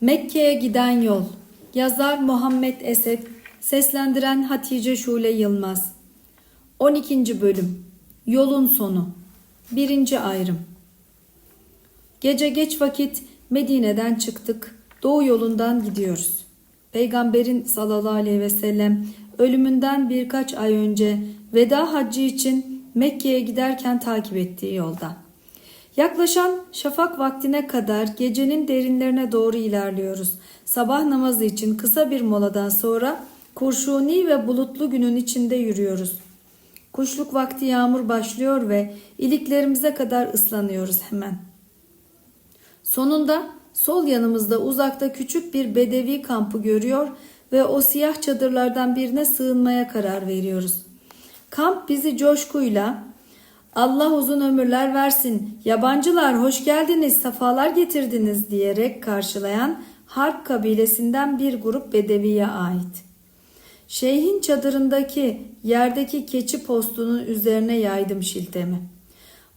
Mekke'ye giden yol. Yazar Muhammed Esed, seslendiren Hatice Şule Yılmaz. 12. bölüm. Yolun sonu. 1. ayrım. Gece geç vakit Medine'den çıktık. Doğu yolundan gidiyoruz. Peygamberin sallallahu aleyhi ve sellem ölümünden birkaç ay önce veda haccı için Mekke'ye giderken takip ettiği yolda. Yaklaşan şafak vaktine kadar gecenin derinlerine doğru ilerliyoruz. Sabah namazı için kısa bir moladan sonra kurşuni ve bulutlu günün içinde yürüyoruz. Kuşluk vakti yağmur başlıyor ve iliklerimize kadar ıslanıyoruz hemen. Sonunda sol yanımızda uzakta küçük bir bedevi kampı görüyor ve o siyah çadırlardan birine sığınmaya karar veriyoruz. Kamp bizi coşkuyla Allah uzun ömürler versin, yabancılar hoş geldiniz, safalar getirdiniz diyerek karşılayan Harp kabilesinden bir grup bedeviye ait. Şeyhin çadırındaki yerdeki keçi postunun üzerine yaydım şiltemi.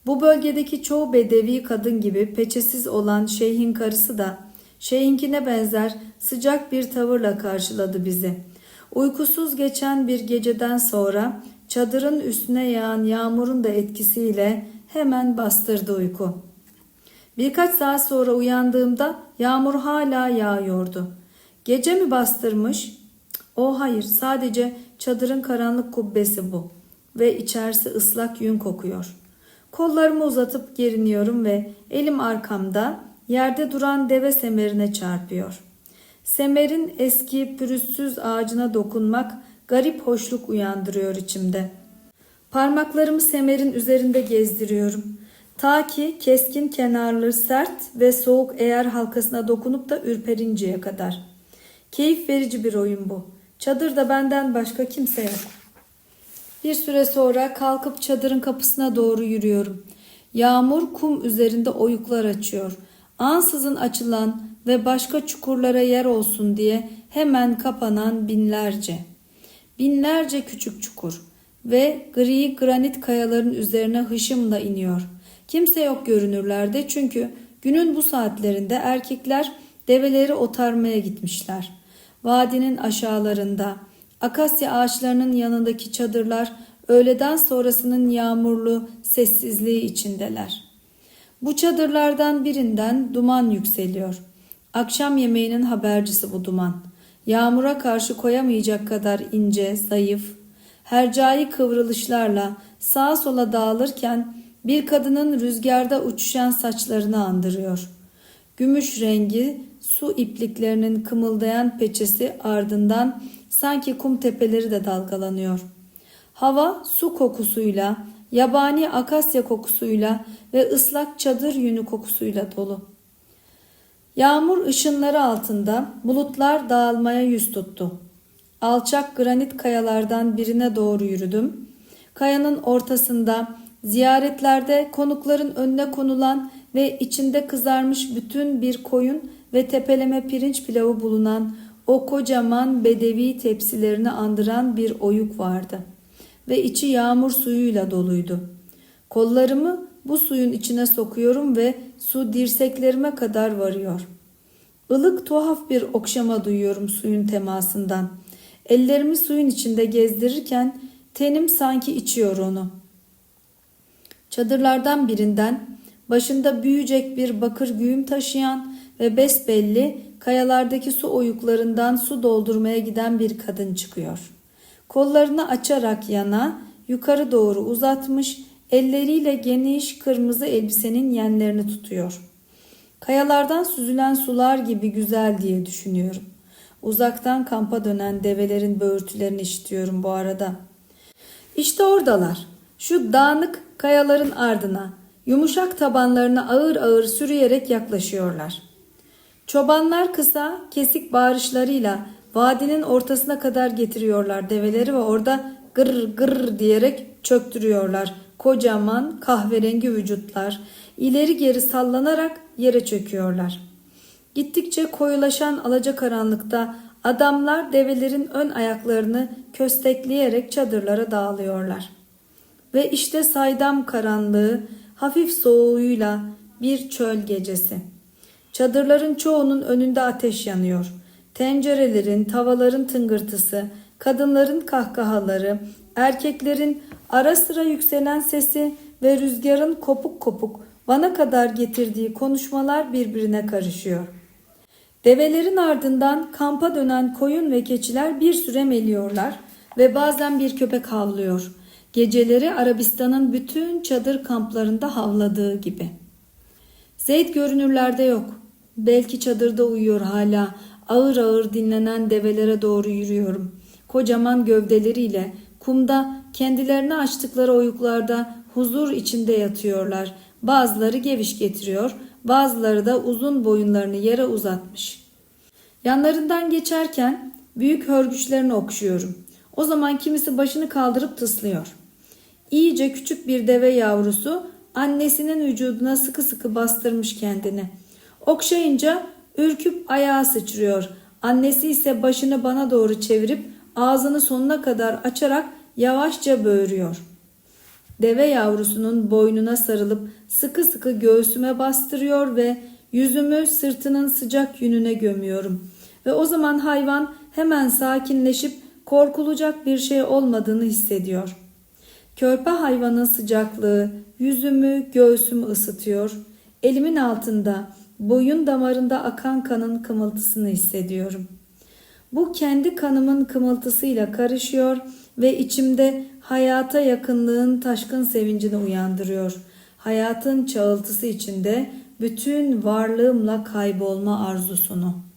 Bu bölgedeki çoğu bedevi kadın gibi peçesiz olan şeyhin karısı da şeyhinkine benzer sıcak bir tavırla karşıladı bizi. Uykusuz geçen bir geceden sonra çadırın üstüne yağan yağmurun da etkisiyle hemen bastırdı uyku. Birkaç saat sonra uyandığımda yağmur hala yağıyordu. Gece mi bastırmış? O hayır sadece çadırın karanlık kubbesi bu ve içerisi ıslak yün kokuyor. Kollarımı uzatıp geriniyorum ve elim arkamda yerde duran deve semerine çarpıyor. Semerin eski pürüzsüz ağacına dokunmak garip hoşluk uyandırıyor içimde. Parmaklarımı semerin üzerinde gezdiriyorum. Ta ki keskin kenarlı sert ve soğuk eğer halkasına dokunup da ürperinceye kadar. Keyif verici bir oyun bu. Çadırda benden başka kimse yok. Bir süre sonra kalkıp çadırın kapısına doğru yürüyorum. Yağmur kum üzerinde oyuklar açıyor. Ansızın açılan ve başka çukurlara yer olsun diye hemen kapanan binlerce. Binlerce küçük çukur ve gri granit kayaların üzerine hışımla iniyor. Kimse yok görünürlerde çünkü günün bu saatlerinde erkekler develeri otarmaya gitmişler. Vadinin aşağılarında akasya ağaçlarının yanındaki çadırlar öğleden sonrasının yağmurlu sessizliği içindeler. Bu çadırlardan birinden duman yükseliyor. Akşam yemeğinin habercisi bu duman. Yağmura karşı koyamayacak kadar ince, zayıf, hercai kıvrılışlarla sağa sola dağılırken bir kadının rüzgarda uçuşan saçlarını andırıyor. Gümüş rengi su ipliklerinin kımıldayan peçesi ardından sanki kum tepeleri de dalgalanıyor. Hava su kokusuyla, yabani akasya kokusuyla ve ıslak çadır yünü kokusuyla dolu. Yağmur ışınları altında bulutlar dağılmaya yüz tuttu. Alçak granit kayalardan birine doğru yürüdüm. Kayanın ortasında ziyaretlerde konukların önüne konulan ve içinde kızarmış bütün bir koyun ve tepeleme pirinç pilavı bulunan o kocaman bedevi tepsilerini andıran bir oyuk vardı ve içi yağmur suyuyla doluydu. Kollarımı bu suyun içine sokuyorum ve su dirseklerime kadar varıyor. Ilık tuhaf bir okşama duyuyorum suyun temasından. Ellerimi suyun içinde gezdirirken tenim sanki içiyor onu. Çadırlardan birinden başında büyüyecek bir bakır güğüm taşıyan ve besbelli kayalardaki su oyuklarından su doldurmaya giden bir kadın çıkıyor. Kollarını açarak yana yukarı doğru uzatmış elleriyle geniş kırmızı elbisenin yenlerini tutuyor. Kayalardan süzülen sular gibi güzel diye düşünüyorum. Uzaktan kampa dönen develerin böğürtülerini işitiyorum bu arada. İşte oradalar. Şu dağınık kayaların ardına, yumuşak tabanlarına ağır ağır sürüyerek yaklaşıyorlar. Çobanlar kısa, kesik bağırışlarıyla vadinin ortasına kadar getiriyorlar develeri ve orada gır gır diyerek çöktürüyorlar. Kocaman kahverengi vücutlar ileri geri sallanarak yere çöküyorlar. Gittikçe koyulaşan alacakaranlıkta adamlar develerin ön ayaklarını köstekleyerek çadırlara dağılıyorlar. Ve işte saydam karanlığı hafif soğuğuyla bir çöl gecesi. Çadırların çoğunun önünde ateş yanıyor. Tencerelerin, tavaların tıngırtısı, kadınların kahkahaları, erkeklerin ara sıra yükselen sesi ve rüzgarın kopuk kopuk bana kadar getirdiği konuşmalar birbirine karışıyor. Develerin ardından kampa dönen koyun ve keçiler bir süre meliyorlar ve bazen bir köpek havlıyor. Geceleri Arabistan'ın bütün çadır kamplarında havladığı gibi. Zeyd görünürlerde yok. Belki çadırda uyuyor hala. Ağır ağır dinlenen develere doğru yürüyorum. Kocaman gövdeleriyle kumda kendilerini açtıkları oyuklarda huzur içinde yatıyorlar. Bazıları geviş getiriyor, bazıları da uzun boyunlarını yere uzatmış. Yanlarından geçerken büyük hörgüçlerini okşuyorum. O zaman kimisi başını kaldırıp tıslıyor. İyice küçük bir deve yavrusu annesinin vücuduna sıkı sıkı bastırmış kendini. Okşayınca ürküp ayağa sıçrıyor. Annesi ise başını bana doğru çevirip ağzını sonuna kadar açarak yavaşça böğürüyor. Deve yavrusunun boynuna sarılıp sıkı sıkı göğsüme bastırıyor ve yüzümü sırtının sıcak yününe gömüyorum. Ve o zaman hayvan hemen sakinleşip korkulacak bir şey olmadığını hissediyor. Körpe hayvanın sıcaklığı yüzümü, göğsümü ısıtıyor. Elimin altında, boyun damarında akan kanın kımıltısını hissediyorum. Bu kendi kanımın kımıltısıyla karışıyor ve içimde hayata yakınlığın taşkın sevincini uyandırıyor. Hayatın çağıltısı içinde bütün varlığımla kaybolma arzusunu.''